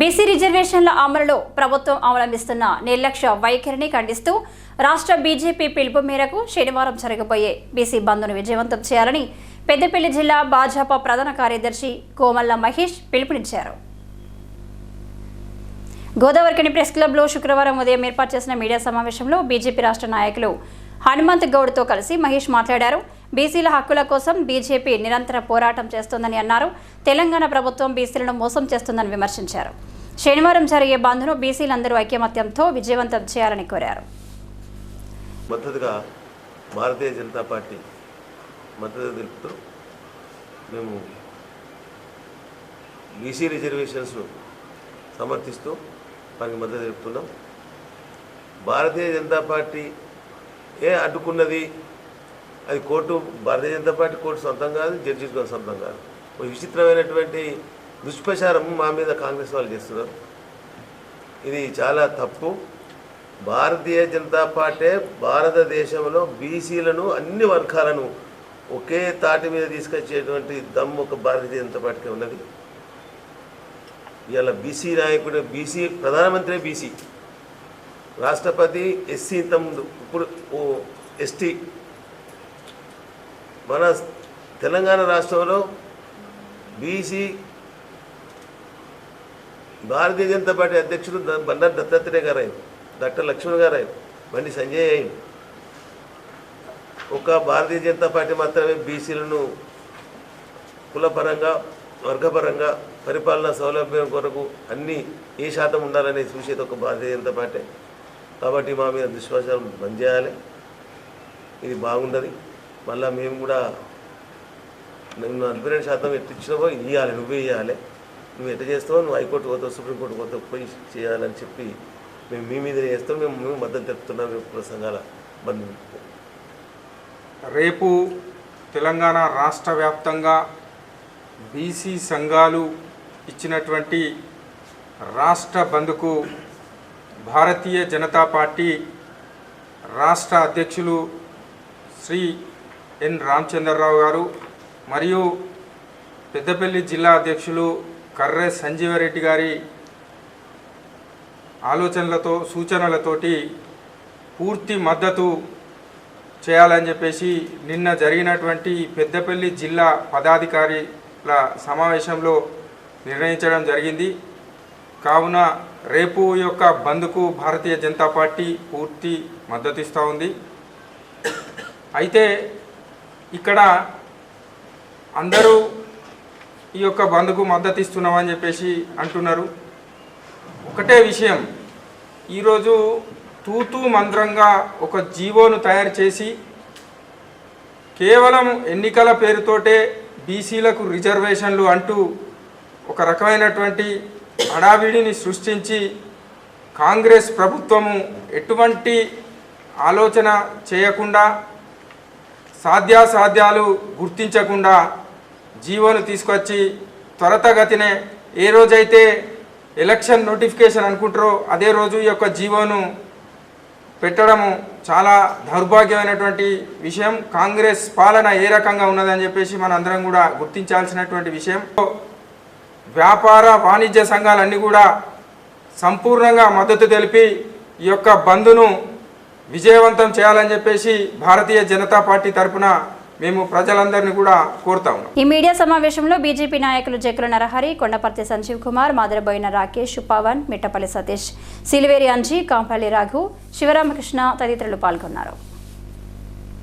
BC రిజర్వేషన్ల అమలులో ప్రభుత్వం అవలంబిస్తున్న నిర్లక్ష్య వైఖరిని ఖండిస్తూ రాష్ట్ర బీజేపీ పిలుపు మేరకు శనివారం జరగబోయే బీసీ బంద్ను విజయవంతం చేయాలని పెద్దపల్లి జిల్లా భాజపా ప్రధాన కార్యదర్శి కోమల్ల మహేష్ పిలుపునిచ్చారు. గోదావరికని ప్రెస్ క్లబ్లో శుక్రవారం ఉదయం ఏర్పాటు చేసిన మీడియా సమావేశంలో బీజేపీ రాష్ట్ర నాయకులు హనుమంత్ గౌడ్తో కలిసి మహేష్ మాట్లాడారు. బీసీల హక్కుల కోసం బీజేపీ నిరంతర పోరాటం చేస్తోందని అన్నారు. తెలంగాణ ప్రభుత్వం బీసీలను మోసం చేస్తుందని విమర్శించారు. శనివారం జరిగే బంద్ను బీసీలందరూ ఐకమత్యంతో విజయవంతం చేయాలని కోరారు. మద్దతుగా భారతీయ జనతా పార్టీ మద్దతు తెలుపుతూ మేము బీసీ రిజర్వేషన్స్ను సమర్థిస్తూ మనకి మద్దతు తెలుపుతున్నాం. భారతీయ జనతా పార్టీ ఏ అడ్డుకున్నది అది court Bharatiya Janata Party court సొంతం కాదు జడ్జి సొంతం కాదు. ఒక విచిత్రమైనటువంటి దుష్ప్రచారం మా మీద కాంగ్రెస్ వాళ్ళు చేస్తున్నారు. ఇది చాలా తప్పు. భారతీయ జనతా పార్టీ భారతదేశంలో బీసీలను అన్ని వర్గాలను ఒకే తాటి మీద తీసుకొచ్చేటువంటి దమ్ము ఒక భారతీయ జనతా పార్టీకి ఉన్నది. ఇవాళ బీసీ నాయకుడు బీసీ ప్రధానమంత్రి బీసీ రాష్ట్రపతి ఎస్సీ ఇంతకుముందు ఇప్పుడు ఓ ఎస్టీ మన తెలంగాణ రాష్ట్రంలో బీసీ భారతీయ జనతా పార్టీ అధ్యక్షుడు బండారు దత్తాత్రేయ గారు ఆయన డాక్టర్ లక్ష్మణ్ గారు ఆయన బండి సంజయ్ ఆయన ఒక భారతీయ జనతా పార్టీ మాత్రమే బీసీలను కులపరంగా వర్గపరంగా పరిపాలన సౌలభ్యం కొరకు అన్నీ ఏ శాతం ఉండాలనే చూసేది ఒక భారతీయ జనతా పార్టీ. కాబట్టి మా మీద దుశ్వాసం బంద్ చేయాలి. ఇది బాగుండదు. మళ్ళీ మేము కూడా నువ్వు నలభై రెండు శాతం ఎట్టు ఇచ్చినావో ఇవ్వాలి నువ్వే ఇవ్వాలి నువ్వు ఎట్ట చేస్తావో నువ్వు హైకోర్టు పోతావు సుప్రీంకోర్టు పోతావు పోయి చేయాలని చెప్పి మేము మీ మీద చేస్తాం మేము మేము మద్దతు తెలుపుతున్నాం మేము కుల సంఘాల బంధు రేపు తెలంగాణ రాష్ట్ర వ్యాప్తంగా బీసీ సంఘాలు ఇచ్చినటువంటి రాష్ట్ర బంద్కు భారతీయ జనతా పార్టీ రాష్ట్ర అధ్యక్షులు శ్రీ ఎన్. రామచంద్రరావు గారు మరియు పెద్దపల్లి జిల్లా అధ్యక్షులు కర్రె సంజీవరెడ్డి గారి ఆలోచనలతో సూచనలతోటి పూర్తి మద్దతు చేయాలని చెప్పేసి నిన్న జరిగినటువంటి పెద్దపల్లి జిల్లా పదాధికారిల సమావేశంలో నిర్ణయించడం జరిగింది. కావున రేపు యొక్క బంద్కు భారతీయ జనతా పార్టీ పూర్తి మద్దతు ఇస్తూ ఉంది. అయితే ఇక్కడ అందరూ ఈ యొక్క బంద్కు మద్దతు ఇస్తున్నామని చెప్పేసి అంటున్నారు. ఒకటే విషయం ఈరోజు తూతూ మంత్రంగా ఒక జీవోను తయారు చేసి కేవలం ఎన్నికల పేరుతోటే బీసీలకు రిజర్వేషన్లు అంటూ ఒక రకమైనటువంటి హడావిడిని సృష్టించి కాంగ్రెస్ ప్రభుత్వము ఎటువంటి ఆలోచన చేయకుండా సాధ్యాసాధ్యాలు గుర్తించకుండా జీవోను తీసుకొచ్చి త్వరతగతినే ఏ రోజైతే ఎలక్షన్ నోటిఫికేషన్ అనుకుంటారో అదే రోజు ఈ యొక్క జీవోను పెట్టడము చాలా దౌర్భాగ్యమైనటువంటి విషయం. కాంగ్రెస్ పాలన ఏ రకంగా ఉన్నదని చెప్పేసి మనందరం కూడా గుర్తించాల్సినటువంటి విషయం. వ్యాపార వాణిజ్య సంఘాలన్నీ కూడా సంపూర్ణంగా మద్దతు తెలిపి ఈ యొక్క బంద్ను విజయవంతం చేయాలని చెప్పేసి భారతీయ జనతా పార్టీ తరపున మేము ప్రజలందరినీ కూడా కోరుతా ఉన్నాం. ఈ మీడియా సమావేశంలో బీజేపీ నాయకులు జగ్గుల నరహరి కొండపర్తి సంజీవ్ కుమార్ మాదిరబోయిన రాకేష్ పవన్ మిట్టపల్లి సతీష్ సిలివేరి అంజీ కాంపల్లి రాఘు శివరామకృష్ణ తదితరులు పాల్గొన్నారు.